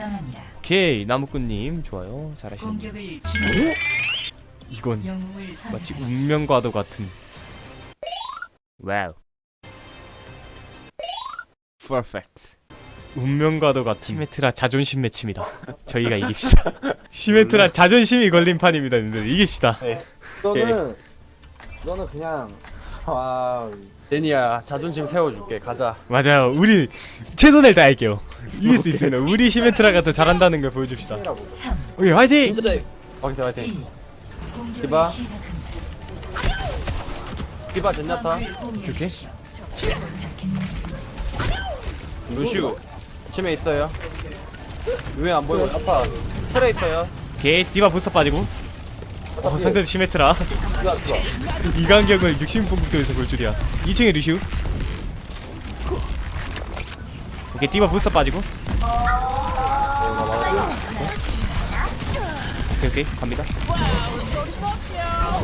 떠납니다. 오케이 나무꾼님. 좋아요. 공격을 준비. 이건 영웅을 마치 선택하십시오. 운명과도 같은. 와우 퍼펙트 운명과도 같은. 시메트라 자존심 매치입니다. 저희가 이깁시다. 시메트라 자존심이 걸린 판입니다 여러분들. 이깁시다. 너는 너는 그냥 와 데니야 자존심 세워줄게. 가자. 맞아요. 우리 최선을 다할게요. 이길 수 있습니다 우리 시메트라가 더 잘한다는 걸 보여줍시다. 이라고 3, 오케이 화이팅! 진짜 화이팅 화이팅. 1. 공격을 디바. 젠야타. 도착했습니다. 루슈 치매 있어요. 왜안 보여? 아파. 트레 있어요. 오케이 디바 부스터 빠지고 어 상대 시메트라. 이 간격을 60분국도에서 볼 줄이야. 2층에 루시우. 오케이 디바 부스터 빠지고. 오케이 오케이 갑니다.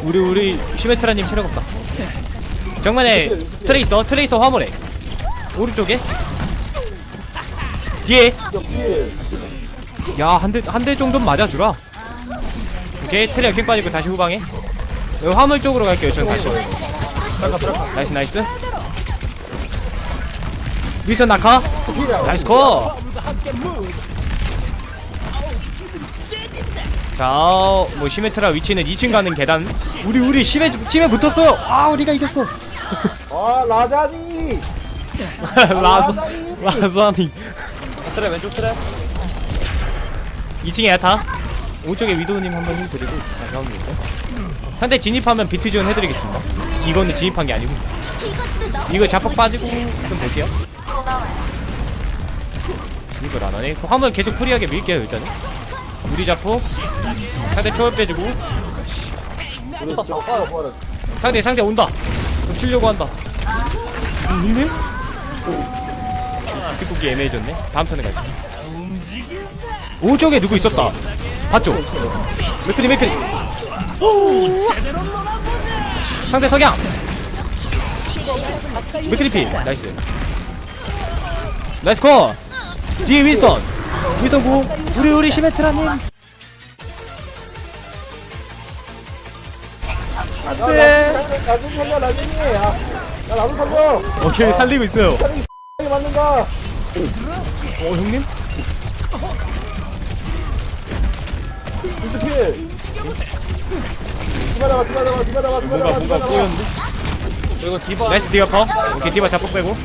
우리 우리 시메트라님 체력 없다. 정면에 트레이서 트레이서 화물에. 오른쪽에. 뒤에. 야 한 대 한 대 정도는 맞아주라 오케이 트레 역행 빠지고 다시 후방에 여기 화물 쪽으로 갈게요 전 다시 나이스 나이스 위선 낙하 나이스 컷 자, 뭐 시메트라 위치는 2층 가는 계단. 우리 우리 심해 심해 붙었어요. 아, 우리가 이겼어. 아 라자니 라자 라자니. 트레 왼쪽 트레 2층에 야타. 오른쪽에 위도우님 한번 힐 드리고 다시 하면 되죠. 상대 진입하면 비트 지원 해드리겠습니다. 이거는 진입한 게 아니고. 이거 자폭 빠지고 좀 볼게요. 이걸 안 하네. 그 화물 계속 프리하게 밀게요 일단은. 우리 자폭. 상대 초월 빼주고. 상대 상대 온다. 좀 치려고 한다. 음, 있네? 뒷국기 애매해졌네. 다음 턴에 가자. 오쪽에 누구 있었다. 봤죠? 맥크리 맥크리. 상대 석양. 맥크리 피. 나이스. 나이스 컷. 뒤에 윈스턴. 윈스턴 구. 우리 우리 시메트라님. 안돼. 라자니 살려 라자니 야 나도 살려 오케이 살리고 있어요. 맞는다 어 형님? 디바 디바 디바 디바 디바 뭔가 꼬였는데? 이거 디바 나이스 디바 퍼 오케이 디바 자폭 빼고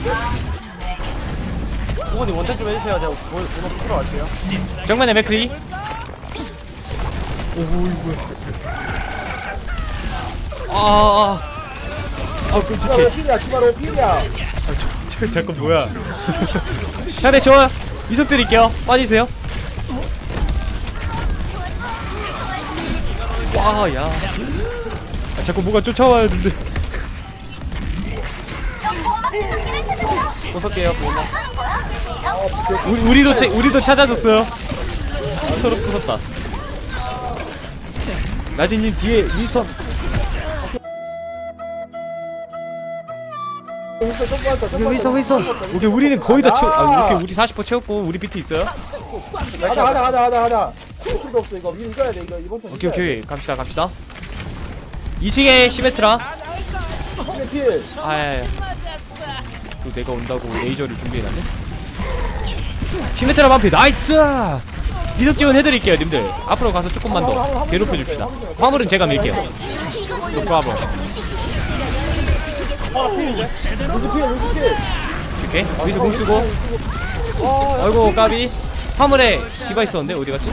부모님 원택 좀 해주세요 제가 볼 번호 풀어 갈게요 정면에 맥크리 아아 아 디바로 끔찍해 필이야 디바로 필이야 아, 저, 저, 잠깐 뭐야 상대 좋아 이속 드릴게요 빠지세요 와야. 아, 자꾸 뭐가 쫓아와야 되는데. 부술게요 부모 우리, 우리도 체, 우리도 찾아줬어요. 서로 풀었다. 나진님 뒤에 윈선. 윈스턴 점프한다 오케이 우리는 거의 다 채우 아 오케이 우리 40% 채웠고 우리 비트 있어요? 가자 가자 가자 가자 가자 필도 없어. 이거 위로 이겨야 돼. 이거 이번 턴 오케이 오케이. 갑시다 갑시다. 2층에 시메트라. 오케이 필 아야야 또 내가 온다고 레이저를 준비해놨네. 시메트라 반피. 나이스! 미석 지원 해드릴게요 님들. 앞으로 가서 조금만 더 괴롭혀줍시다. 화물은 제가 밀게요. 놓고 와봐 루스필 루스필 오케이. 미석 공 쓰고? 아이고 까비. 화물에 디바 있었는데 어디 갔지?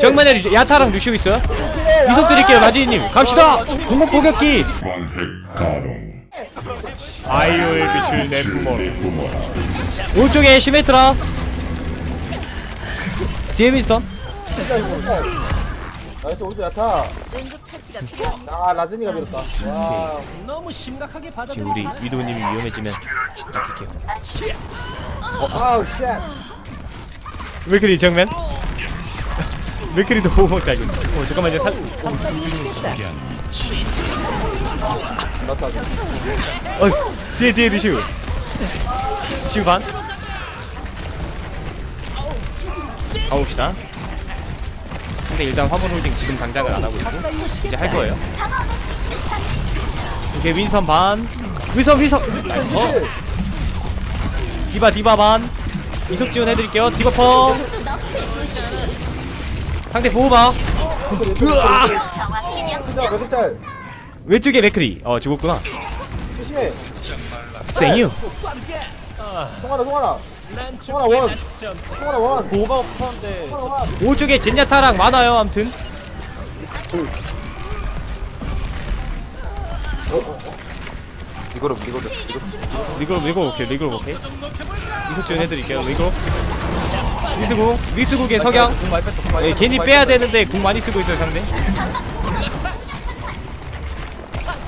정면에 야타랑 루시오 있어요 미석 드릴게요 나지님. 갑시다! 공격 포격기. 아이오의 빛을 내뿜어라 오른쪽에 시메트라. 뒤에 미스턴. 나이스 오른쪽 야타. 아 라즈니가 밀었다. 와. 지금 우리 위도우님이 위험해지면 아낄게요. 아우 쉣. 맥크리 정면 맥크리도 보고 먹다 이거 어 잠깐만 이제 살 어 뒤에 뒤에 루시우 루시우 반. 가봅시다. 근데 일단 화물 홀딩 지금 당장은 안 하고 있고 이제 할 거예요. 오케이 윈선 반. 윈선 윈선. 나이스. 어. 디바 디바 반. 이속 지원 해드릴게요. 디바 펑 상대 으아! 진짜 몇 짤? 왼쪽에 맥크리 어 죽었구나 조심해. 생유 송하나 송하나. 송하나 원. 송하나 원. 송하나 원. 오쪽에 젠야타랑 많아요 암튼 이거로 이거로 이거 리그로 리그로 오케이 리그로 오케이. 이속 지원 해드릴게요 리그로 위스국 위스국의 석양 공 많이 뺐어 공 많이 예, 뺐어, 괜히 공 많이 빼야 뺐어. 되는데 궁 많이 쓰고 있어요 상대.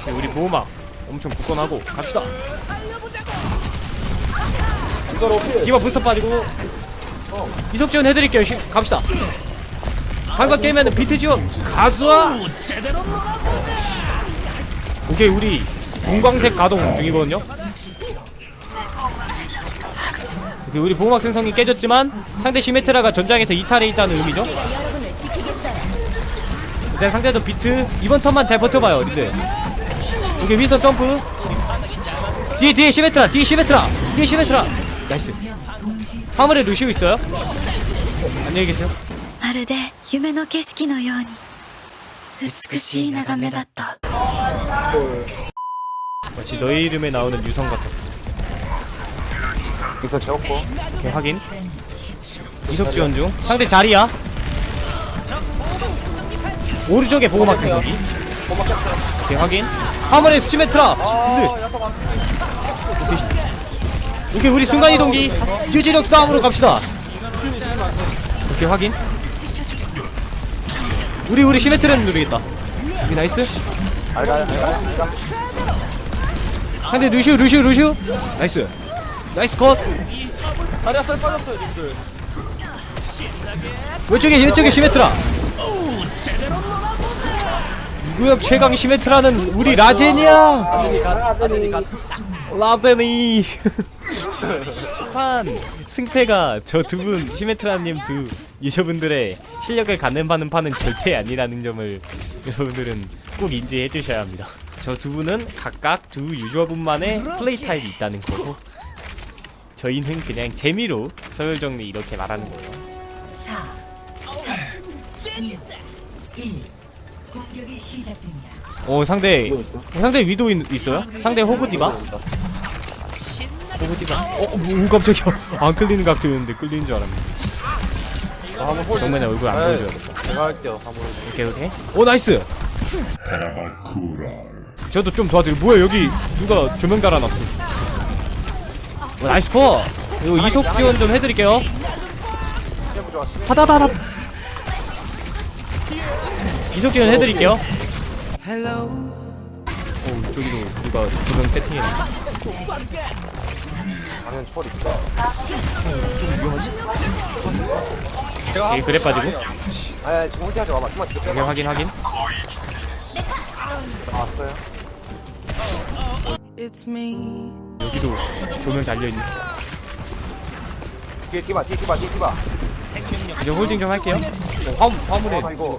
네, 우리 보호막 엄청 굳건하고 갑시다. 이걸 어떻게? 디바 부스터 빠지고. 이속 지원 해드릴게요 시, 갑시다. 한각 깨면은 비트 지원. 가수아 오케이 우리 공광색 가동 중이거든요 오케이 우리 보호막 생성이 깨졌지만 상대 시메트라가 전장에서 이탈해 있다는 의미죠 여러분을 지키겠어요. 일단 상대도 비트 이번 턴만 잘 버텨봐요 님들 오케이 윈선 점프 뒤에 뒤에 시메트라 뒤에 시메트라 뒤에 시메트라 나이스 동시 화물에 루시오 있어요 안녕히 계세요 まるで夢の景色のように美しい眺めだった 마치 너의 이름에 나오는 유성 같았어. 이거 채웠고. 오케이 확인. 이속 지원 중. 상대 자리야. 오른쪽에 보고막 생각이. 오케이 확인. 화물에 스치메트라. 근데 오케이. 우리 순간 이동기. 유지력 싸움으로 갑시다. 오케이 확인. 우리 우리 시메트라는 누르겠다. 오케이 나이스. 알가 알가 상대 루시우 루시우 루시우. 나이스. 나이스 컷. 다리가 썰 빠졌어요 님들. 왼쪽에 왼쪽에 시메트라. 무역 최강 시메트라는 우리 라젠이야. 아, 아들이. 라젠이. 한 승패가 저 두 분 시메트라님 두 유저분들의 실력을 갖는 바는 판은 절대 아니라는 점을 여러분들은 꼭 인지해 주셔야 합니다 저 두 분은 각각 두 유저분만의 플레이 타입이 있다는 거고 저희는 그냥 재미로 서열 정리 이렇게 말하는 거예요 4, 3, 2, 1. 공격이 시작됩니다. 어 상대 어, 상대 위도 있, 있어요? 상대 호그 디바? 호그 디바 어? 뭐 깜짝이야 안 끌리는 각도였는데 끌리는 줄 알았네 한번 홀 정면에 얼굴 안 네. 보여줘야겠다 제가 할게요 한번 오케이 오케이 오 나이스 Parakural. 저도 좀 도와드려. 뭐야 여기 누가 조명 달아놨어. 오, 나이스 컷. 이거 이속 지원 좀 해드릴게요. 하다다다. 이속 지원 해드릴게요. 오 저기도 누가 조명 세팅해놨네 당연 초월 있어 오케이 그래 빠지고. 아 지금 혼자 와봐. 좀만 뒤로 오케이 빼봐 확인 확인. 나왔어요 여기도 조명 달려있네. 뒤에 뛰봐 뒤에 뛰봐 뒤에 뛰봐. 이제 홀딩 좀 할게요. 어, 화물, 화물에. 아 이거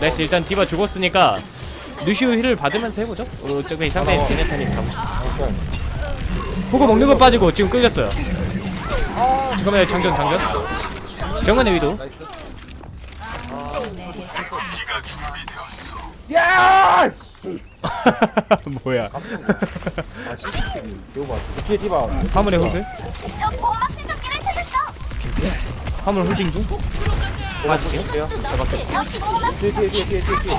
나이스 일단 디바 죽었으니까 루시우 힐을 받으면서 해보죠. 어, 저기 상대 제네타님 가고. 호그 먹는 거 빠지고 지금 끌렸어요. 잠깐만요 장전 장전. 정면의 위도. 야! 뭐야 이거 봐. 뒤에 디바. 화물의 호그 화물 홀딩 중 맞을게요 뒤에 뒤에 뒤에 뒤에 뒤에.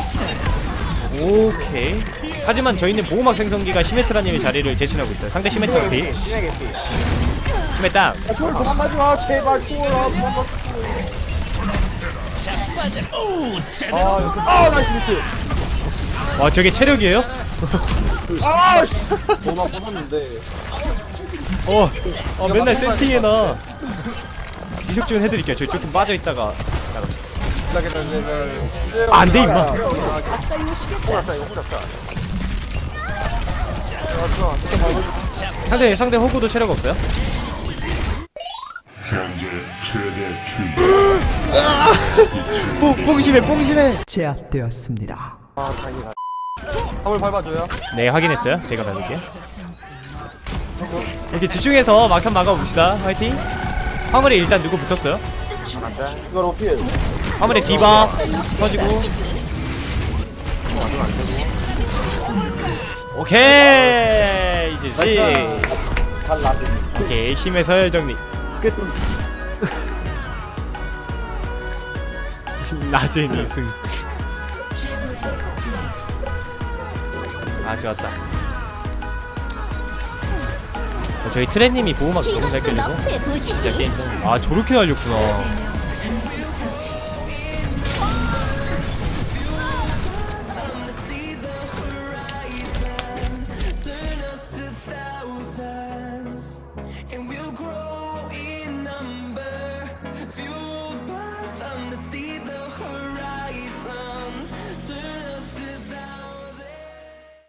오케이 하지만 저희는 보호막 생성기가 시메트라님의 자리를 제친하고 있어요 상대 시메트라 심하게 피. 아, 초월 그만 맞지 마. 제발 초월. 아, 마. 아, 이렇게. 아, 나이스 비트. 와 저게 체력이에요? 아, 씨. 보호막 뽑았는데 어, 어 맨날 세팅해놔 지원 해드릴게요 저희 조금 빠져있다가 달려들 안돼 임마 상대 상대 호구도 체력 없어요? 현재 최대 출력 뽕 뽕심해 뽕심해 제압되었습니다. 화물 밟아줘요. 네 확인했어요. 제가 밟을게요 이렇게 집중해서 막판 막아봅시다. 화이팅. 화물에 일단 누구 붙었어요? 이거 로필. 화물에 디바 터지고. 오케이! 이제 지 잘. 오케이 힘의 서열 정리. 끝. 라젠이 승 아, 좋았다. 어, 저희 트레님이 보호막 너무 잘 끌리고 진짜 게임 좀- 아 저렇게 날렸구나.